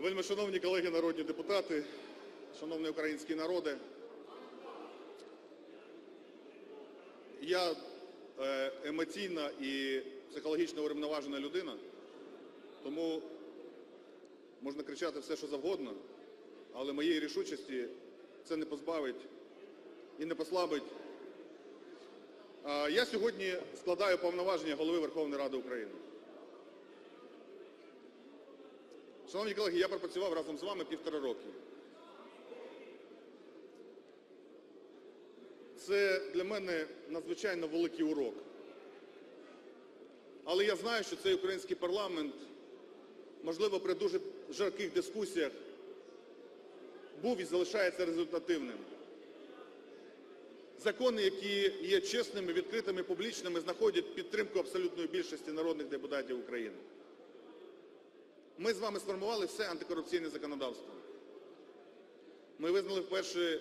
Вельми шановні колеги народні депутати, шановний український народе, я е, емоційна і психологічно урівноважена людина, тому можна кричати все, що завгодно, але моєї рішучості це не позбавить і не послабить. Я сьогодні складаю повноваження Голови Верховної Ради України. Шановні колеги, я пропрацював разом з вами півтора роки. Це для мене надзвичайно великий урок. Але я знаю, що цей український парламент, можливо, при дуже жарких дискусіях був і залишається результативним. Закони, які є чесними, відкритими, публічними, знаходять підтримку абсолютної більшості народних депутатів України. Ми з вами сформували все антикорупційне законодавство. Ми визнали вперше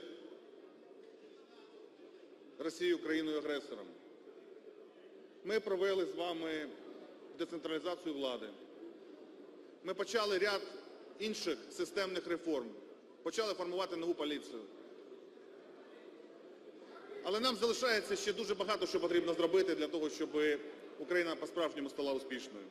Росію країною-агресором. Ми провели з вами децентралізацію влади. Ми почали ряд інших системних реформ. Почали формувати нову поліцію. Але нам залишається ще дуже багато, що потрібно зробити для того, щоб Україна по-справжньому стала успішною.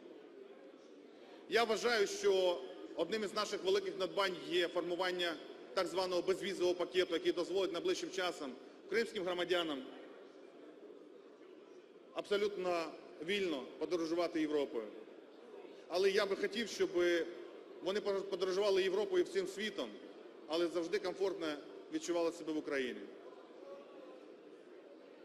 Я вважаю, що одним із наших великих надбань є формування так званого безвізового пакету, який дозволить найближчим часом кримським громадянам абсолютно вільно подорожувати Європою. Але я би хотів, щоб вони подорожували Європою і всім світом, але завжди комфортно відчували себе в Україні.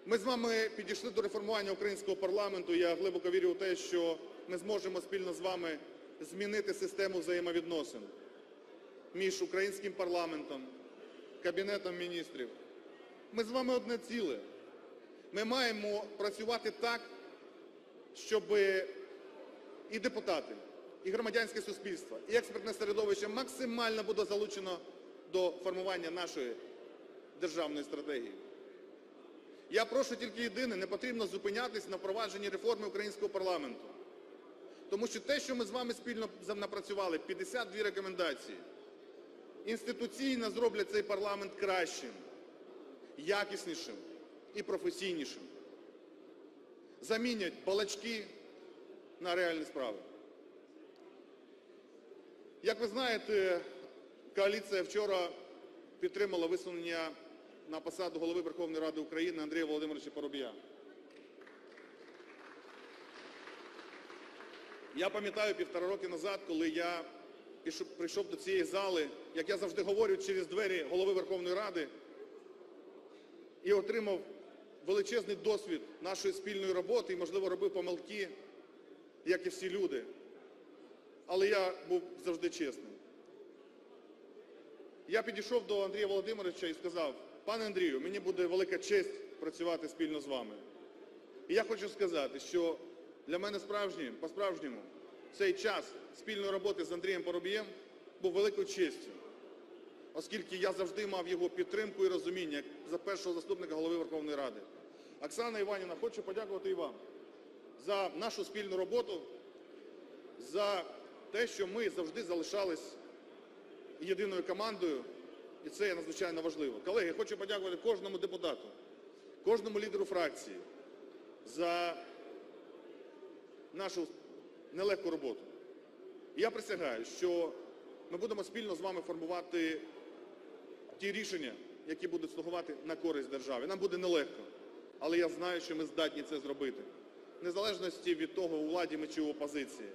Ми з вами підійшли до реформування українського парламенту. Я глибоко вірю у те, що ми зможемо спільно з вами змінити систему взаємовідносин між українським парламентом, Кабінетом міністрів. Ми з вами одне ціле. Ми маємо працювати так, щоб і депутати, і громадянське суспільство, і експертне середовище максимально буде залучено до формування нашої державної стратегії. Я прошу тільки єдине, не потрібно зупинятись на впровадженні реформи українського парламенту. Тому що те, що ми з вами спільно напрацювали, 52 рекомендації, інституційно зроблять цей парламент кращим, якіснішим і професійнішим. Замінять балачки на реальні справи. Як ви знаєте, коаліція вчора підтримала висунення на посаду Голови Верховної Ради України Андрія Володимировича Парубія. Я пам'ятаю півтора роки назад, коли я прийшов до цієї зали, як я завжди говорю, через двері Голови Верховної Ради і отримав величезний досвід нашої спільної роботи і, можливо, робив помилки, як і всі люди. Але я був завжди чесним. Я підійшов до Андрія Володимировича і сказав, пане Андрію, мені буде велика честь працювати спільно з вами. І я хочу сказати, що для мене справжнім, по-справжньому цей час спільної роботи з Андрієм Парубієм був великою честю, оскільки я завжди мав його підтримку і розуміння як за першого заступника Голови Верховної Ради. Оксана Іванівна, хочу подякувати і вам за нашу спільну роботу, за те, що ми завжди залишались єдиною командою, і це є надзвичайно важливо. Колеги, хочу подякувати кожному депутату, кожному лідеру фракції за нашу нелегку роботу. Я присягаю, що ми будемо спільно з вами формувати ті рішення, які будуть слугувати на користь державі. Нам буде нелегко, але я знаю, що ми здатні це зробити. В незалежності від того, у владі ми чи у опозиції,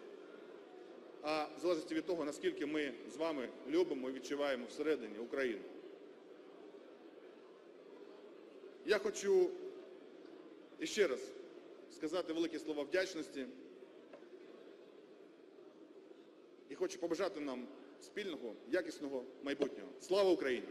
а в залежності від того, наскільки ми з вами любимо і відчуваємо всередині Україну. Я хочу іще раз сказати великі слова вдячності хочу побажати нам спільного, якісного майбутнього. Слава Україні!